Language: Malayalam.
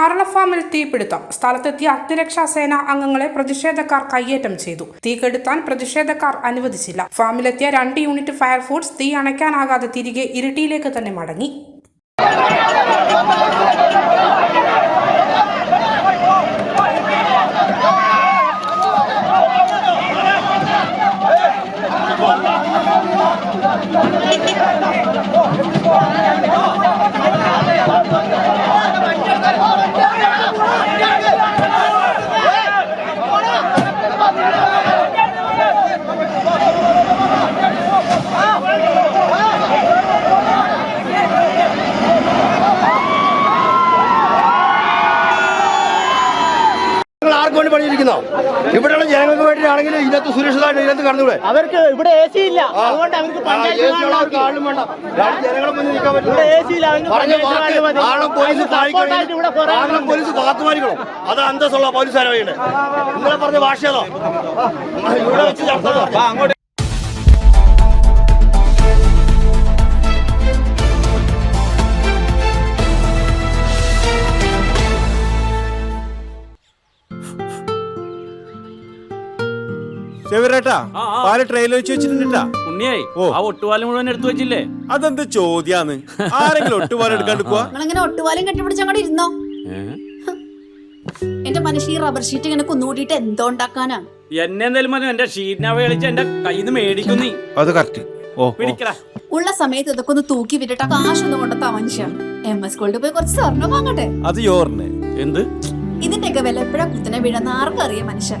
ആറള ഫാമിൽ തീപിടുത്തം. സ്ഥലത്തെത്തിയ അഗ്നിരക്ഷാ സേന അംഗങ്ങളെ പ്രതിഷേധക്കാർ കയ്യേറ്റം ചെയ്തു. തീ കെടുത്താൻ പ്രതിഷേധക്കാർ അനുവദിച്ചില്ല. ഫാമിലെത്തിയ രണ്ട് യൂണിറ്റ് ഫയർഫോഴ്സ് തീ അണയ്ക്കാനാകാതെ തിരികെ ഇരിട്ടിയിലേക്ക് തന്നെ മടങ്ങി. നിങ്ങൾ ആർക്ക് വേണ്ടി പണിയിരിക്കുന്നോ ഇവിടെയുള്ള ജനങ്ങൾക്ക് വേണ്ടിയാണെങ്കിൽ ഇതിനകത്ത് സുരക്ഷിതമായിട്ട് ഇതിനകത്ത് കടന്നുകൂടെ അവർക്ക് ഇവിടെ എ സി ഇല്ല. അതുകൊണ്ട് അവർക്ക് വേണ്ട. രണ്ട് ജനങ്ങളെ മുന്നിൽ നിൽക്കാൻ ഇവിടെ വെച്ച് സി ചെവിറേട്ടാ ആ, ആ. പാൽ ട്രെയിലർ വെച്ച് വെച്ചിട്ടുണ്ടാ ഉണ്ണിയായി ആ ഒട്ടുപാലം മുഴുവൻ എടുത്തു വെച്ചില്ലേ? അതെന്ത് ചോദ്യാന്ന്? ആരെങ്കിലും ഒട്ടുപാലം എടുക്കാണ്ട് പോവാ? നിങ്ങളിങ്ങനെ ഒട്ടുപാലും കെട്ടിപ്പിടിച്ച് അങ്ങോട്ട് ഇരുന്നോ? എന്റെ മനുഷ്യ ഈ റബ്ബർ ഷീറ്റ് ഇങ്ങനെ കുന്നുകൂട്ടിയിട്ട് എന്തോ ഉണ്ടാക്കാനാ? എന്നെ എന്തായാലും മതി എന്റെ ഷീറ്റിനെ കളിച്ച് എന്റെ കയ്യിൽ നിന്ന് മേടിക്കും നീ. അത് കറക്റ്റ് ഓ പിടിക്കടാ. ഉള്ള സമയത്ത് ഇതൊക്കെ ഒന്ന് തൂക്കി വിട്ടിട്ട് കാശൊന്നും കൊണ്ടെത്താ മനുഷ്യ. എം എസ് സ്കൂളിൽ പോയി കുറച്ച് സ്വർണം വാങ്ങട്ടെ? അത് എന്ത്? ഇതിന്റെയൊക്കെ വില എപ്പോഴാ കുത്തനെ വീഴുന്ന ആർക്കറിയാം മനുഷ്യൻ